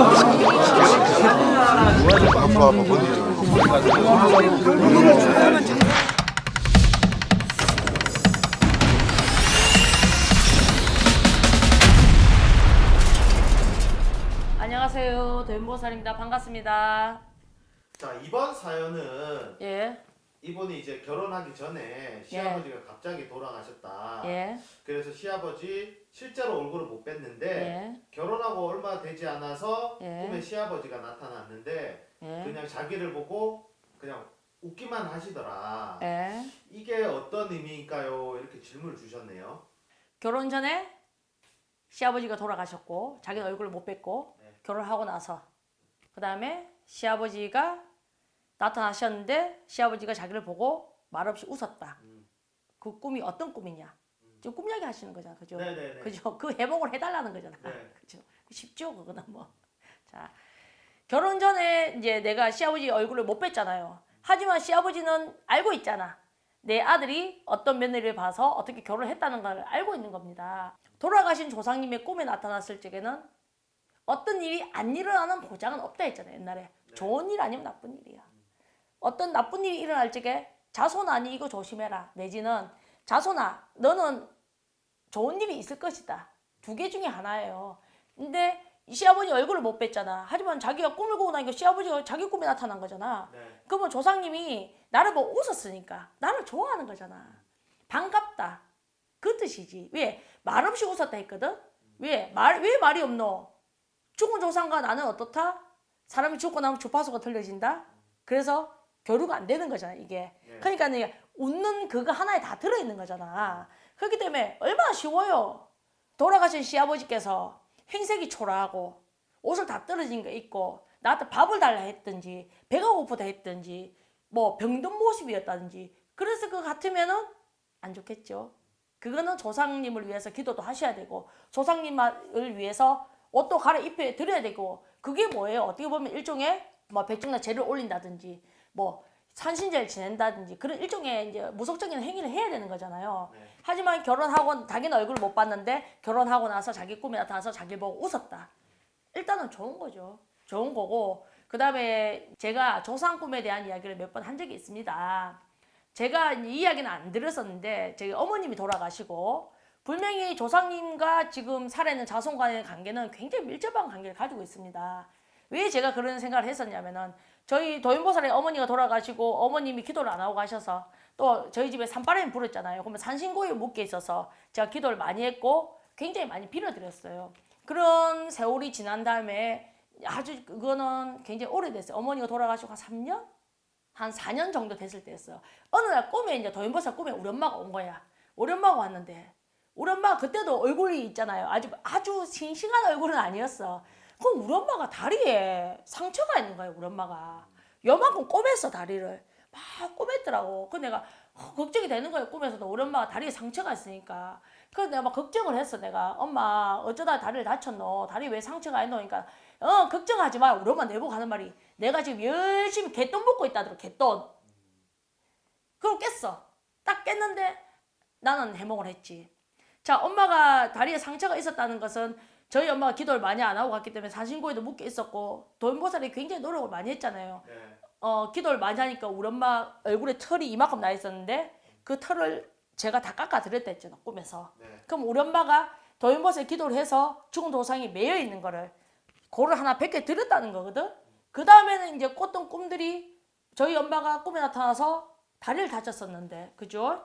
아빠 아빠 버디 안녕하세요. 도연보살입니다. 반갑습니다. 자 이번 사연은 예, 이분이 이제 결혼하기 전에 시아버지가 갑자기 돌아가셨다. 예, 그래서 시아버지 실제로 얼굴을 못 뵀는데 예, 결혼하고 얼마 되지 않아서 예. 꿈에 시아버지가 나타났는데 예, 그냥 자기를 보고 그냥 웃기만 하시더라. 예. 이게 어떤 의미일까요? 이렇게 질문을 주셨네요. 결혼 전에 시아버지가 돌아가셨고 자기 얼굴을 못 뵀고 네. 결혼하고 나서 그 다음에 시아버지가 나타나셨는데 시아버지가 자기를 보고 말없이 웃었다. 음. 그 꿈이 어떤 꿈이냐? 지금 꿈 이야기 하시는 거잖아, 그죠? 네네네. 그죠? 그 회복을 해달라는 거잖아. 네. 그죠? 쉽죠, 그거는 뭐. 자, 결혼 전에 이제 내가 시아버지 얼굴을 못 뵀잖아요. 하지만 시아버지는 알고 있잖아. 내 아들이 어떤 며느리를 봐서 어떻게 결혼을 했다는 걸 알고 있는 겁니다. 돌아가신 조상님의 꿈에 나타났을 적에는 어떤 일이 안 일어나는 보장은 없다 했잖아요, 옛날에. 좋은 일 아니면 나쁜 일이야. 어떤 나쁜 일이 일어날 적에 자손 아니 이거 조심해라. 내지는 자손아 너는 좋은 일이 있을 것이다. 두 개 중에 하나예요. 근데 이 시아버지 얼굴을 못 뵀잖아. 하지만 자기가 꿈을 꾸고 나니까 시아버지가 자기 꿈에 나타난 거잖아. 네. 그러면 조상님이 나를 보고 웃었으니까 나를 좋아하는 거잖아. 반갑다. 그 뜻이지. 왜? 말없이 웃었다 했거든? 왜? 말, 왜 말이 없노? 죽은 조상과 나는 어떻다? 사람이 죽고 나면 주파수가 틀려진다? 그래서 교류가 안 되는 거잖아, 이게. 네. 그러니까 이게 웃는 그거 하나에 다 들어있는 거잖아. 그렇기 때문에 얼마나 쉬워요. 돌아가신 시아버지께서 행색이 초라하고 옷을 다 떨어진 거 입고 나한테 밥을 달라 했든지 배가 고프다 했든지 뭐 병든 모습이었다든지 그래서 그 같으면은 안 좋겠죠. 그거는 조상님을 위해서 기도도 하셔야 되고 조상님을 위해서 옷도 갈아입혀 드려야 되고 그게 뭐예요? 어떻게 보면 일종의 뭐 백중나 제를 올린다든지 뭐 산신제를 지낸다든지 그런 일종의 이제 무속적인 행위를 해야 되는 거잖아요. 네. 하지만 결혼하고 자기는 얼굴을 못 봤는데 결혼하고 나서 자기 꿈에 나타나서 자기 보고 웃었다. 일단은 좋은 거죠. 좋은 거고 그 다음에 제가 조상 꿈에 대한 이야기를 몇 번 한 적이 있습니다. 제가 이 이야기는 안 들었었는데 저희 어머님이 돌아가시고 분명히 조상님과 지금 살아있는 자손 간의 관계는 굉장히 밀접한 관계를 가지고 있습니다. 왜 제가 그런 생각을 했었냐면은 저희 도인보살의 어머니가 돌아가시고 어머님이 기도를 안 하고 가셔서 또 저희 집에 산바람이 불었잖아요. 그러면 산신고에 묶여 있어서 제가 기도를 많이 했고 굉장히 많이 빌어드렸어요. 그런 세월이 지난 다음에 아주 그거는 굉장히 오래됐어요. 어머니가 돌아가시고 한 3년? 한 4년 정도 됐을 때였어요. 어느 날 꿈에 이제 도인보살 꿈에 우리 엄마가 온 거야. 우리 엄마가 왔는데 우리 엄마 그때도 얼굴이 있잖아요. 아주 아주 싱싱한 얼굴은 아니었어. 그럼 우리 엄마가 다리에 상처가 있는 거예요. 우리 엄마가 요만큼 꼬맸어 다리를 막 꼬맸더라고. 그 내가 어, 걱정이 되는 거예요. 꿈에서도 우리 엄마가 다리에 상처가 있으니까. 그래서 내가 막 걱정을 했어. 내가 엄마 어쩌다 다리를 다쳤노? 다리 왜 상처가 있노? 그러니까 어 걱정하지 마. 우리 엄마 내보고 하는 말이 내가 지금 열심히 개똥 볶고 있다더라. 개똥. 그걸 깼어. 딱 깼는데 나는 해몽을 했지. 자, 엄마가 다리에 상처가 있었다는 것은 저희 엄마가 기도를 많이 안 하고 갔기 때문에 산신고에도 묶여 있었고 도인보살이 굉장히 노력을 많이 했잖아요. 네. 어, 기도를 많이 하니까 우리 엄마 얼굴에 털이 이만큼 나 있었는데 그 털을 제가 다 깎아 드렸다 했잖아, 꿈에서. 네. 그럼 우리 엄마가 도인보살 기도를 해서 죽은 도상이 매여 있는 거를 고를 하나 백0개 드렸다는 거거든. 그 다음에는 이제 꿨던 꿈들이 저희 엄마가 꿈에 나타나서 다리를 다쳤었는데, 그죠?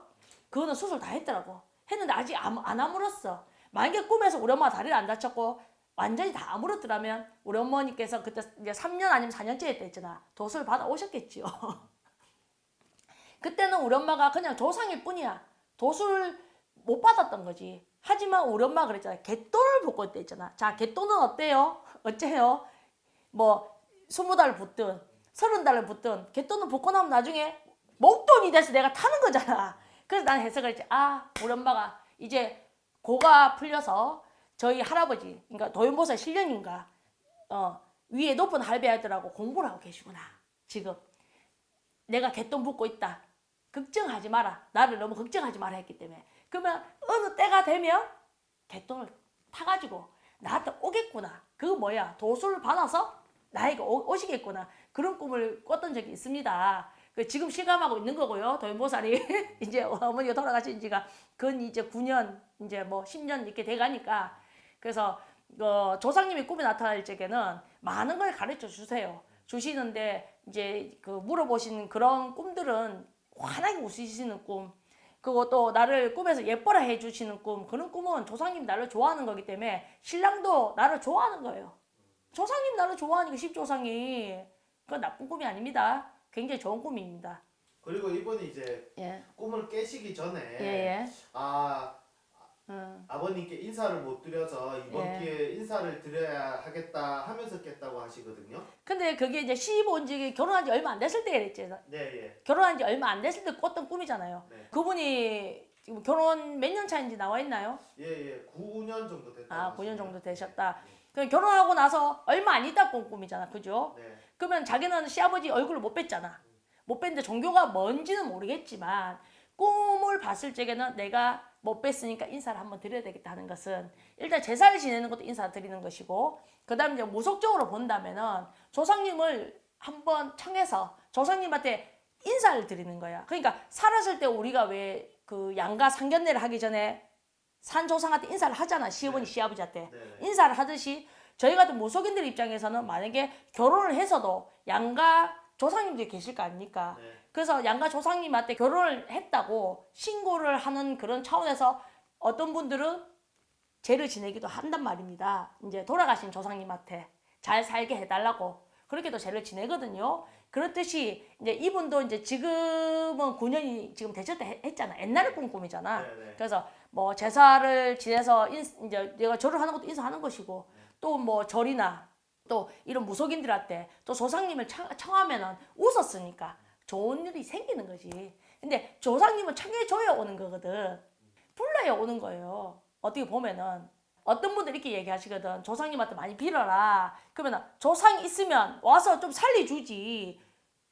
그거는 수술 다 했더라고. 했는데 아직 안, 안 아물었어. 만약에 꿈에서 우리 엄마가 다리를 안 다쳤고 완전히 다 아물었더라면 우리 어머니께서 그때 이제 3년 아니면 4년째 했잖아. 도수를 받아 오셨겠지요. 그때는 우리 엄마가 그냥 조상일 뿐이야. 도수를 못 받았던 거지. 하지만 우리 엄마가 그랬잖아. 개돈을 볶고 있다 했잖아. 자, 개돈은 어때요? 어째요? 뭐, 스무 달 붙든, 서른 달을 붙든, 개돈을 볶고 나면 나중에 목돈이 돼서 내가 타는 거잖아. 그래서 난 해석을 했지. 아, 우리 엄마가 이제 고가 풀려서 저희 할아버지, 그러니까 도연보살 신령인가, 어, 위에 높은 할배하더라고 공부를 하고 계시구나. 지금. 내가 개똥 붓고 있다. 걱정하지 마라. 나를 너무 걱정하지 마라 했기 때문에. 그러면 어느 때가 되면 개똥을 타가지고 나한테 오겠구나. 그거 뭐야? 도수를 받아서 나에게 오- 오시겠구나. 그런 꿈을 꿨던 적이 있습니다. 그 지금 실감하고 있는 거고요. 도연보살이 이제 어머니가 돌아가신 지가 근 이제 9년 이제 뭐 10년 이렇게 돼 가니까 그래서 어, 조상님이 꿈에 나타날 적에는 많은 걸 가르쳐 주세요. 주시는데 이제 그 물어보시는 그런 꿈들은 환하게 웃으시는 꿈, 그리고 또 나를 꿈에서 예뻐라 해주시는 꿈, 그런 꿈은 조상님 나를 좋아하는 거기 때문에 신랑도 나를 좋아하는 거예요. 조상님 나를 좋아하니까 십조상이 그건 나쁜 꿈이 아닙니다. 굉장히 좋은 꿈입니다. 그리고 이분이 이제 예, 꿈을 깨시기 전에 예, 예. 아 음. 아버님께 인사를 못 드려서 이번 예. 기회에 인사를 드려야 하겠다 하면서 깼다고 하시거든요. 근데 그게 이제 시집 온 지 결혼한 지 얼마 안 됐을 때 그랬지. 네, 예. 결혼한 지 얼마 안 됐을 때 꿨던 꿈이잖아요. 네. 그분이 지금 결혼 몇 년 차인지 나와 있나요? 예, 예. 9년 정도 됐다. 아, 9년 정도 되셨다. 그 결혼하고 나서 얼마 안 있다 꾼 꿈이잖아. 그죠? 네. 그러면 자기는 시아버지 얼굴을 못 뵀잖아. 못 뵀는데 종교가 뭔지는 모르겠지만 꿈을 봤을 적에는 내가 못 뵀으니까 인사를 한번 드려야 되겠다 하는 것은 일단 제사를 지내는 것도 인사 드리는 것이고 그 다음에 이제 무속적으로 본다면은 조상님을 한번 청해서 조상님한테 인사를 드리는 거야. 그러니까 살았을 때 우리가 왜 그 양가 상견례를 하기 전에 산 조상한테 인사를 하잖아. 시어머니 네. 시아버지한테. 네. 네. 인사를 하듯이 저희 같은 무속인들 입장에서는 만약에 결혼을 해서도 양가 조상님들이 계실 거 아닙니까? 네. 그래서 양가 조상님한테 결혼을 했다고 신고를 하는 그런 차원에서 어떤 분들은 죄를 지내기도 한단 말입니다. 이제 돌아가신 조상님한테 잘 살게 해달라고 그렇게도 죄를 지내거든요. 그렇듯이 이제 이분도 이제 지금은 9년이 지금 되셨다 했- 했잖아. 옛날에 꾼 꿈이잖아. 네, 네. 그래서 뭐 제사를 지내서 인, 이제 내가 절을 하는 것도 인사하는 것이고 또 뭐 절이나 또 이런 무속인들한테 또 조상님을 청, 청하면은 웃었으니까 좋은 일이 생기는 거지. 근데 조상님은 청해줘야 오는 거거든. 불러야 오는 거예요. 어떻게 보면은 어떤 분들 이렇게 얘기하시거든. 조상님한테 많이 빌어라. 그러면 조상 있으면 와서 좀 살려주지.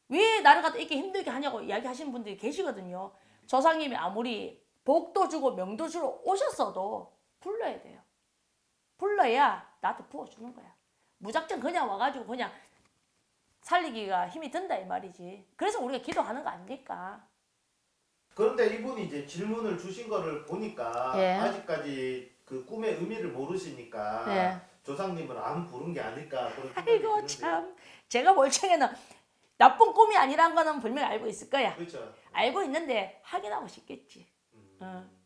왜 나를 갖다 이렇게 힘들게 하냐고 이야기하시는 분들이 계시거든요. 조상님이 아무리 복도 주고 명도 주러 오셨어도 불러야 돼요. 불러야 나한테 부어주는 거야. 무작정 그냥 와가지고 그냥 살리기가 힘이 든다 이 말이지. 그래서 우리가 기도하는 거 아닙니까? 그런데 이분이 이제 질문을 주신 거를 보니까 예. 아직까지 그 꿈의 의미를 모르시니까 예. 조상님을 안 부른 게 아닐까 그런 생각이 아이고 드는데요. 참. 제가 볼 적에는 나쁜 꿈이 아니란 거는 분명히 알고 있을 거야. 그렇죠. 알고 있는데 확인하고 싶겠지. 음. 어.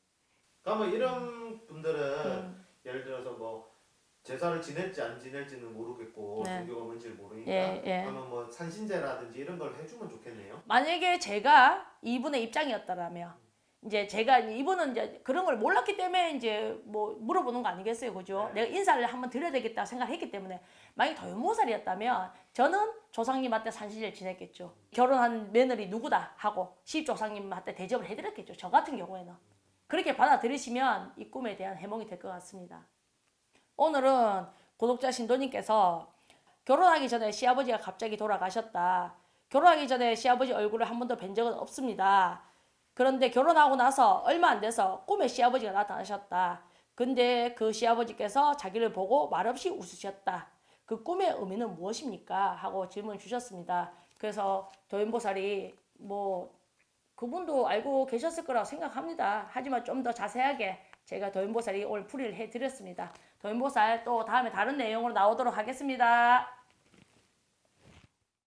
그러면 이런 분들은 음. 예를 들어서 뭐 제사를 지낼지 안 지낼지는 모르겠고 네. 종교가 뭔지를 모르니까 예, 예. 그러면 뭐 산신제라든지 이런 걸 해주면 좋겠네요. 만약에 제가 이분의 입장이었다라면 이제 제가 이분은 이제 그런 걸 몰랐기 때문에 이제 뭐 물어보는 거 아니겠어요, 그죠? 네. 내가 인사를 한번 드려야 되겠다 생각했기 때문에 만약 도연모살이었다면 저는 조상님한테 산신을 지냈겠죠. 결혼한 며느리 누구다 하고 시조상님한테 대접을 해드렸겠죠. 저 같은 경우에는 그렇게 받아들이시면 이 꿈에 대한 해몽이 될 것 같습니다. 오늘은 구독자 신도님께서 결혼하기 전에 시아버지가 갑자기 돌아가셨다. 결혼하기 전에 시아버지 얼굴을 한 번도 뵌 적은 없습니다. 그런데 결혼하고 나서 얼마 안 돼서 꿈에 시아버지가 나타나셨다. 근데 그 시아버지께서 자기를 보고 말없이 웃으셨다. 그 꿈의 의미는 무엇입니까? 하고 질문 주셨습니다. 그래서 도인보살이 뭐 그분도 알고 계셨을 거라고 생각합니다. 하지만 좀 더 자세하게 제가 도인보살이 오늘 풀이를 해드렸습니다. 도인보살 또 다음에 다른 내용으로 나오도록 하겠습니다.